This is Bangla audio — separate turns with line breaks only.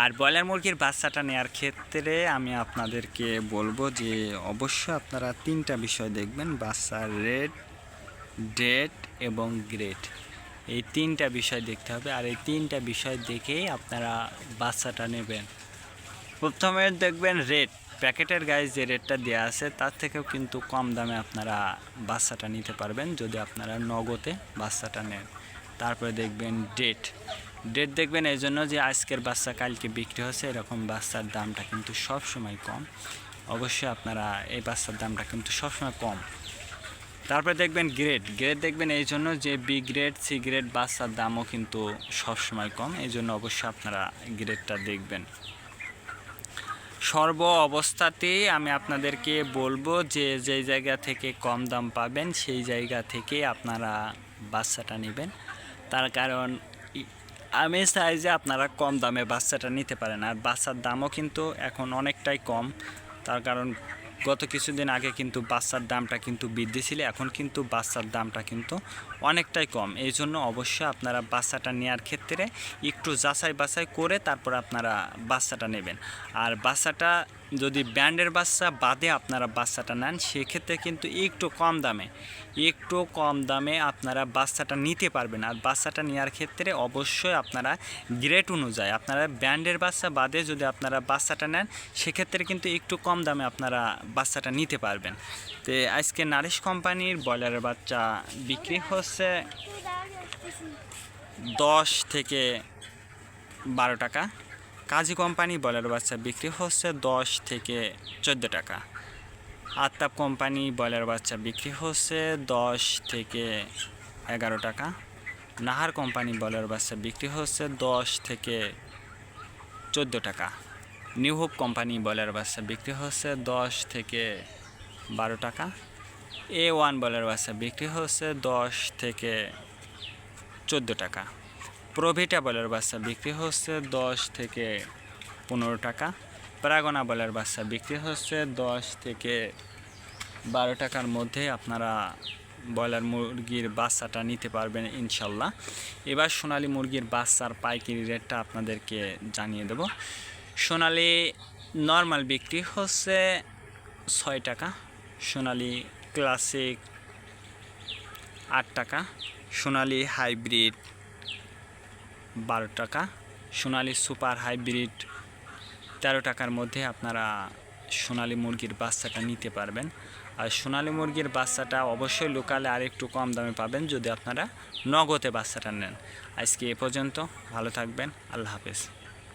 আর ব্রয়লার মুরগির বাচ্চাটা নেওয়ার ক্ষেত্রে আমি আপনাদেরকে বলব যে অবশ্যই আপনারা তিনটা বিষয় দেখবেন বাচ্চার রেড ডেট এবং গ্রেড এই তিনটা বিষয় দেখতে হবে আর এই তিনটা বিষয় দেখেই আপনারা বাচ্চাটা নেবেন। প্রথমে দেখবেন রেট প্যাকেটের গায়ে যে রেটটা দেওয়া আছে, তার থেকেও কিন্তু কম দামে আপনারা বাচ্চাটা নিতে পারবেন যদি আপনারা নগদে বাচ্চাটা নেন। তারপরে দেখবেন ডেট ডেট দেখবেন এই জন্য যে আজকের বাচ্চা কালকে বিক্রি হচ্ছে এরকম বাচ্চার দামটা কিন্তু সব সময় কম। অবশ্যই আপনারা এই বাচ্চার দামটা কিন্তু সবসময় কম। তারপরে দেখবেন গ্রেড গ্রেড দেখবেন এই জন্য যে বি গ্রেড সি গ্রেড বাচ্চার দামও কিন্তু সবসময় কম। এই জন্য অবশ্যই আপনারা গ্রেডটা দেখবেন। সর্ব অবস্থাতেই আমি আপনাদেরকে বলব যে যেই জায়গা থেকে কম দাম পাবেন, সেই জায়গা থেকে আপনারা বাচ্চাটা নেবেন। তার কারণ আমি চাই যে আপনারা কম দামে বাচ্চাটা নিতে পারেন, আর বাচ্চার দামও কিন্তু এখন অনেকটাই কম। তার কারণ গত কিছুদিন আগে কিন্তু বাচ্চার দামটা কিন্তু বৃদ্ধি ছিল, এখন কিন্তু বাচ্চার দামটা কিন্তু অনেকটাই কম। এই জন্য অবশ্যই আপনারা বাচ্চাটা নেওয়ার ক্ষেত্রে একটু যাচাই বাছাই করে তারপর আপনারা বাচ্চাটা নেবেন। আর বাচ্চাটা যদি ব্যান্ডের বাচ্চা বাদে আপনারা বাচ্চাটা নেন, সেক্ষেত্রে কিন্তু একটু কম দামে, একটু কম দামে আপনারা বাচ্চাটা নিতে পারবেন। আর বাচ্চাটা নেওয়ার ক্ষেত্রে অবশ্যই আপনারা গ্রেড অনুযায়ী, আপনারা ব্যান্ডের বাচ্চা বাদে যদি আপনারা বাচ্চাটা নেন, সেক্ষেত্রে কিন্তু একটু কম দামে আপনারা বাচ্চাটা নিতে পারবেন। তো আজকে নারিশ কোম্পানির ব্রয়লারের বাচ্চা বিক্রি হচ্ছে দশ থেকে বারো টাকা। কাজী কোম্পানি ব্রয়লার বাচ্চা বিক্রি হচ্ছে দশ থেকে চোদ্দ টাকা। আত্তাপ কোম্পানি ব্রয়লার বাচ্চা বিক্রি হচ্ছে দশ থেকে এগারো টাকা। নাহার কোম্পানি ব্রয়লার বাচ্চা বিক্রি হচ্ছে দশ থেকে চোদ্দ টাকা। নিউ হোপ কোম্পানি ব্রয়লার বাচ্চা বিক্রি হচ্ছে দশ থেকে বারো টাকা। এ ওয়ান ব্রয়লার বাচ্চা বিক্রি হচ্ছে দশ থেকে চোদ্দ টাকা। প্রভিটা বলের বাচ্চা বিক্রি হচ্ছে দশ থেকে পনেরো টাকা। প্রাগনা বলের বাচ্চা বিক্রি হচ্ছে দশ থেকে বারো টাকার মধ্যে আপনারা ব্রয়লার মুরগির বাচ্চাটা নিতে পারবেন ইনশাল্লাহ। এবার সোনালী মুরগির বাচ্চার পাইকারি রেটটা আপনাদেরকে জানিয়ে দেব। সোনালী নর্মাল বিক্রি হচ্ছে ছয় টাকা, সোনালি ক্লাসিক আট টাকা, সোনালি হাইব্রিড বারো টাকা। সোনালি সুপার হাইব্রিড তেরো টাকার মধ্যে আপনারা সোনালী মুরগির বাচ্চাটা নিতে পারবেন। আর সোনালী মুরগির বাচ্চাটা অবশ্যই লোকালে আর একটু কম দামে পাবেন যদি আপনারা নগদে বাচ্চাটা নেন। আজকে এ পর্যন্ত, ভালো থাকবেন, আল্লাহ হাফেজ।